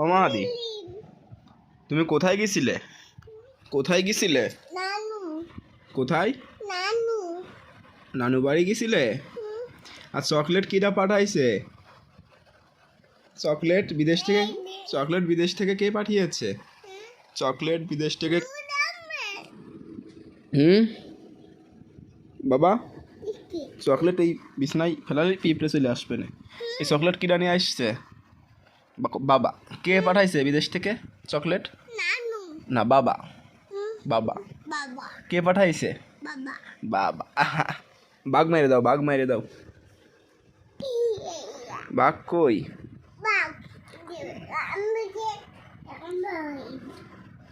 ও মাহাদি তুমি কোথায় গেছিলে? কোথায় গেছিলে? নানু। কোথায়? নানু। নানু বাড়ি গেছিলে? আর চকলেট কিরা পাঠাইছে? চকলেট বিদেশ থেকে চকলেট বিদেশ থেকে কে পাঠিয়েছে? চকলেট বিদেশ থেকে হুম? বাবা চকলেট এই বিছনায় ফেলালে পিঁপড়ে চলে আসবে না। এই চকলেট কিনা নিয়ে আসছে? বাবা। কে পাঠাইছে বিদেশ থেকে? চকলেট? না বাবা। বাবা। বাবা। কে পাঠাইছে? বাবা। বাঘ মেরে দাও বাঘ মেরে দাও। বাঘ কই?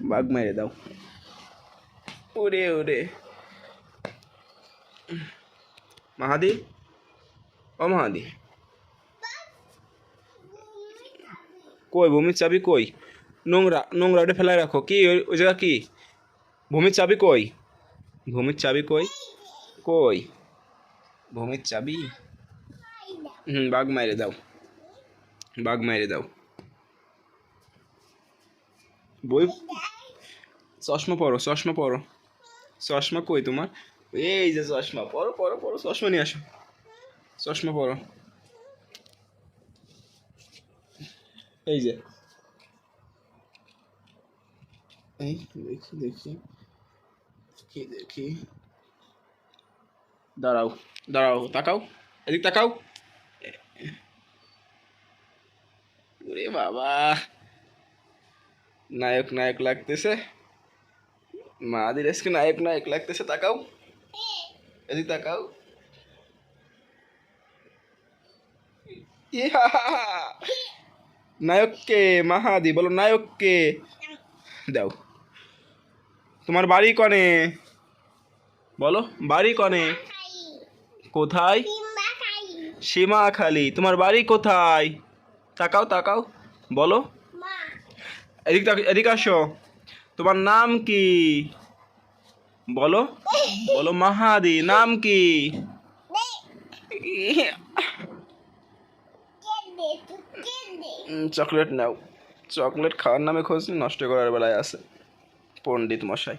বাঘ মেরে দাও। ওরে ওরে। মাহাদি? ও মাহাদি। কই, ভূমির চাবি কই? নোংরা নোংরা ওটা ফেলায় রাখো। কি ওই জায়গা কি? ভূমির চাবি কই? ভূমির চাবি কই? কই? ভূমির চাবি? হুম, বাঘ মাইরে দাও। বাঘ মাইরে দাও। বই? চশমা পরো চশমা পরো। চশমা কই তোমার? এই যে চশমা, পরো পরো পরো, চশমা নিয়ে আসো। চশমা পরো। এই যে। এই দেখি দেখি। দেখি দেখি। দাঁড়াও দাঁড়াও তাকাও এদিক তাকাও। ওরে বাবা। নায়ক নায়ক লাগতেছে। মাদের আজকে নায়ক নায়ক লাগতেছে তাকাও। এদিক তাকাও। ইহা! নায়ক কে মাহাদি বলো নায়ক কে দাও। তোমার বাড়ি কনে? বলো বাড়ি কনে? কোথায়? সিম্বা খাই সীমা খালি তোমার বাড়ি কোথায়? তাকাও তাকাও। বলো। এদিক এদিক আসো। তোমার নাম কি? বলো। বলো মাহাদি নাম কি? চকলেট নাও। চকলেট খাওয়ার নামে খোঁজ নষ্ট করার বেলায় আছে পণ্ডিত মশাই।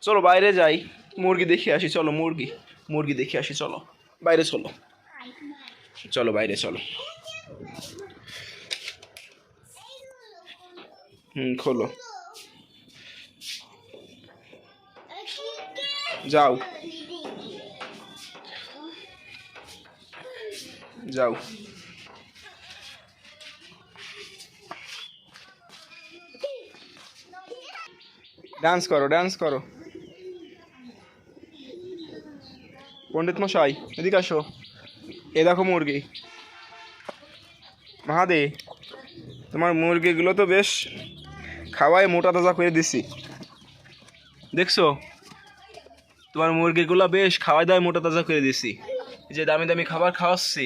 চলো, বাইরে যাই। মুরগি দেখে আসি, চলো, মুরগি। মুরগি দেখে আসি, চলো। বাইরে চলো। চলো, বাইরে চলো। হুম, খোলো। যাও। যাও। ডান্স করো ডান্স করো। পণ্ডিত মশাই, এদিকে আসো। এ দেখো মুরগি। মহাদে, তোমার মুরগিগুলো তো বেশ খাওয়ায় মোটা তাজা করে দিছি। দেখছ? তোমার মুরগিগুলো বেশ খাওয়াই দাওয়ায় মোটা তাজা করে দিছি। যে দামি দামি খাবার খাওয়াচ্ছি।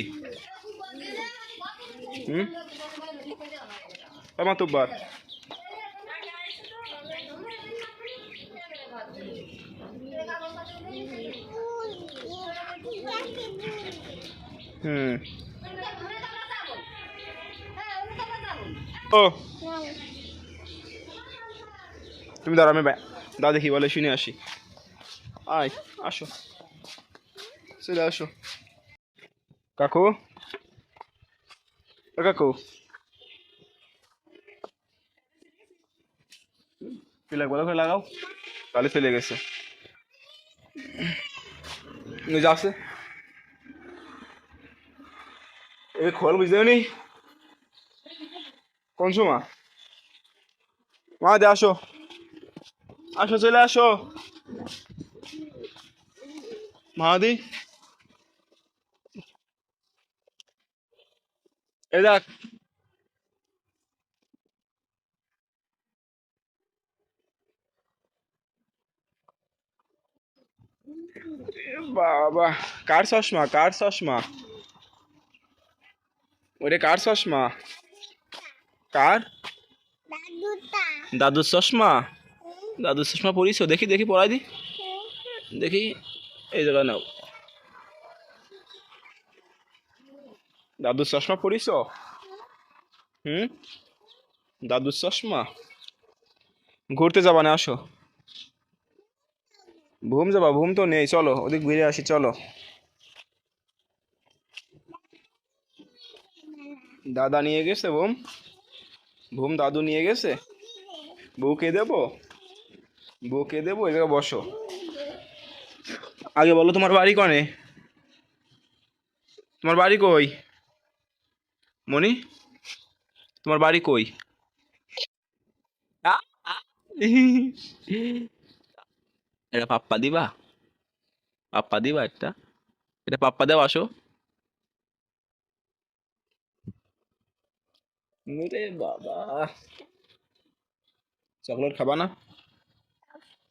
হুম? আমার তো বার হুম। ও। তুমি দাঁড়া আমি দা দেখি বলে শুনে আসি। আয় আসো। চলে আসো। কাকু? ও কাকু? কি লাগবে ভালো করে লাগাও। তাহলে চলে গেছে। ওই যে আছে এ খোল বুঝতে নি কোন সময়? মা, দে, আসো। আসো, চলে আসো। মাহাদি? এ দেখ। বাবা, কার চশমা কার চশমা? ওরে কার চশমা? কার? দাদুর চশমা? দাদুর চশমা পরিস দেখি দেখি পড়াই দি। দেখি। এই জায়গা নাও। দাদুর চশমা পরিস হুম? দাদুর চশমা? ঘুরতে যাবা না আসো। ঘুম যাবা ঘুম তো নেই। চলো ওদিক ঘুরে আসি চলো। দাদা নিয়ে গেছে বোম। ভুম দাদু নিয়ে গেছে? বউকে দেবো? বউকে দেবো? এই জায়গায় বসো। আগে বলো, তোমার বাড়ি কনে? তোমার বাড়ি কই? মনি তোমার বাড়ি কই। এটা পাপ্পা দিবা? পাপ্পা দিবা একটা? এটা পাপ্পা দেও, আসো। রে বাবা। চকলেট খাবা না?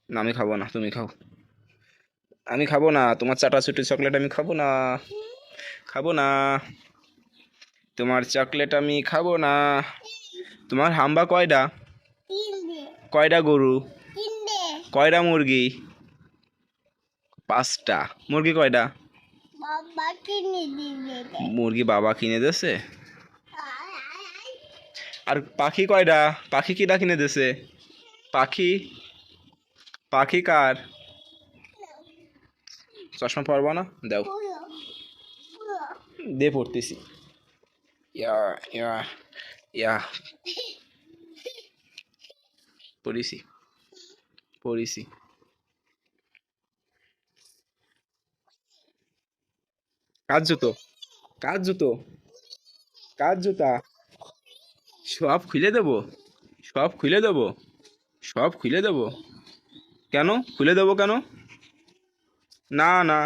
না আমি খাব না তুমি খাও। আমি খাব না তোমার চাটাচুটি চকলেট আমি খাব না। খাব না। তোমার চকলেট আমি খাব না। তোমার হাম্বা কয়টা তিন দে কয়টা গরু? তিন কয়টা মুরগি? পাঁচটা। মুরগি কয়টা বাবা কিনে দিবে। দে মুরগি বাবা কিনে আয় আর পাখি কয়টা পাখি কিটা কিনে দেছে? পাখি? পাখি কার? চশমা পরবা না? দেও। পুরো পড়তেছি। ইয়া ইয়া ইয়া। পড়িছি। পড়িছি। কাজ জুতো? কাজ জুতো? কাজ জুতা? সব খুলে দেবো। সব খুলে দেবো। সব খুলে দেবো। কেন? খুলে দেবো কেন? না না।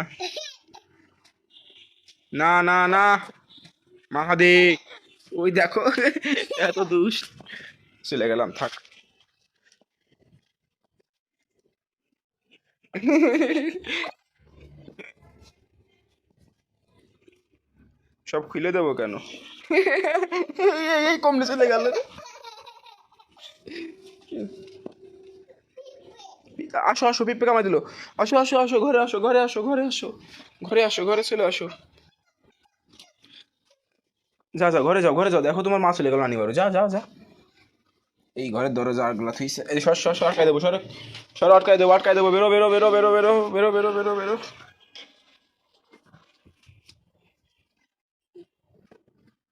না না না। মাহাদে ওই দেখো, এত দুষ চলে গেলাম, থাক। সব খুলে দেবো কেন? এই কমনে চলে গেল। আসো আসো, পিঁপড়ে কামাই দিল। আসো আসো আসো, ঘরে আসো ঘরে আসো ঘরে আসো। ঘরে আসো, ঘরে চলে আসো। যা যা, ঘরে যাও ঘরে যাও। দেখো তোমার মা চলে গেল আনি ঘরে যা যা যা। এই ঘরের দরজা আটগুলা থইছে। এই সর সর সর আটকাই দেবো, সর। সর আটকাই দেবো আটকাই দেবো। বেরো বেরো বেরো বেরো বেরো বেরো বেরো বেরো বেরো।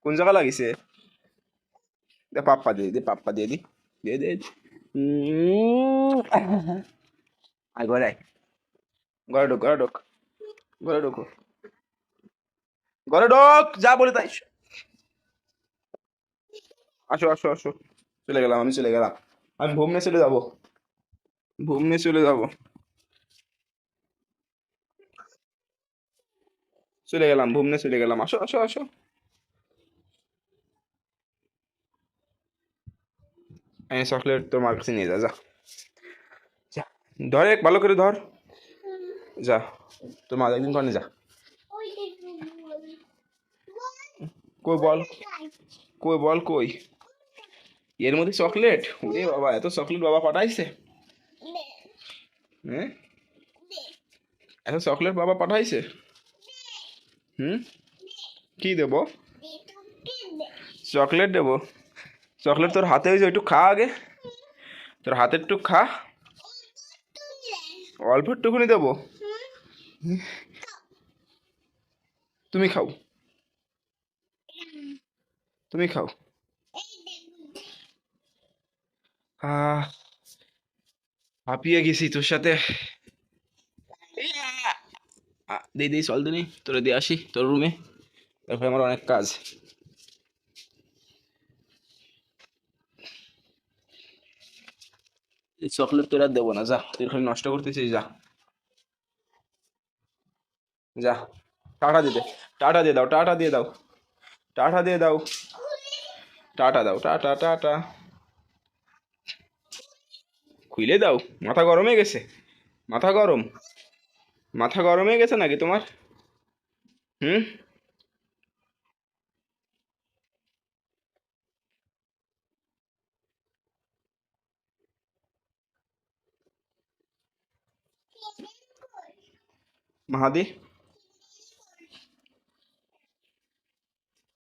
কোন জায়গা লাগিছে? দে পাপ্পা দিয়ে দে পাপ্পা দি দিয়ে দে উম, আয় ঘরে আয়। ঢোক ঘরে ঢোক ঘরে ঢোকো। ঘরে ঢোক যা বলে তাই। আসো আসো আসো। চলে গেলাম আমি চলে গেলাম। আমি ভুবনে চলে যাব। ভুবনে চলে যাব। চলে গেলাম ভুবনে চলে গেলাম। আসো আসো আসো। এই চকলেট তোর মার কাছে নিয়ে যা। যা। যা ধর এক ভালো করে ধর যা। তোর মা একদিন কনে যা। কই বল। কই বল কই এর মধ্যে চকলেট? ওরে বাবা, এত চকলেট বাবা পাঠাইছে। হ্যাঁ এত চকলেট বাবা পাঠাইছে? হুম? কি দেবো? চকলেট দেবো। চকলেট তোর হাতে হয়েছে একটু খা আগে। তোর হাতে একটু খা। অল্প একটুখানি দেবো। তুমি খাও। তুমি খাও। হাঁপিয়ে গেছি তোর সাথে। আ, দে দে চল দিনি। তোরে দিয়ে আসি তোর রুমে তারপরে আমার অনেক কাজ। এই চকলেট তোর আর দেবো না, যা, তুই খালি নষ্ট করতেছিস, যা। যা, টাটা দিয়ে টাটা দিয়ে দাও, টাটা দিয়ে দাও, টাটা দিয়ে দাও, টাটা দাও, টাটা টাটা। খুলে দাও, মাথা গরম হয়ে গেছে, মাথা গরম মাথা গরম হয়ে গেছে নাকি তোমার? হুম? महादेव।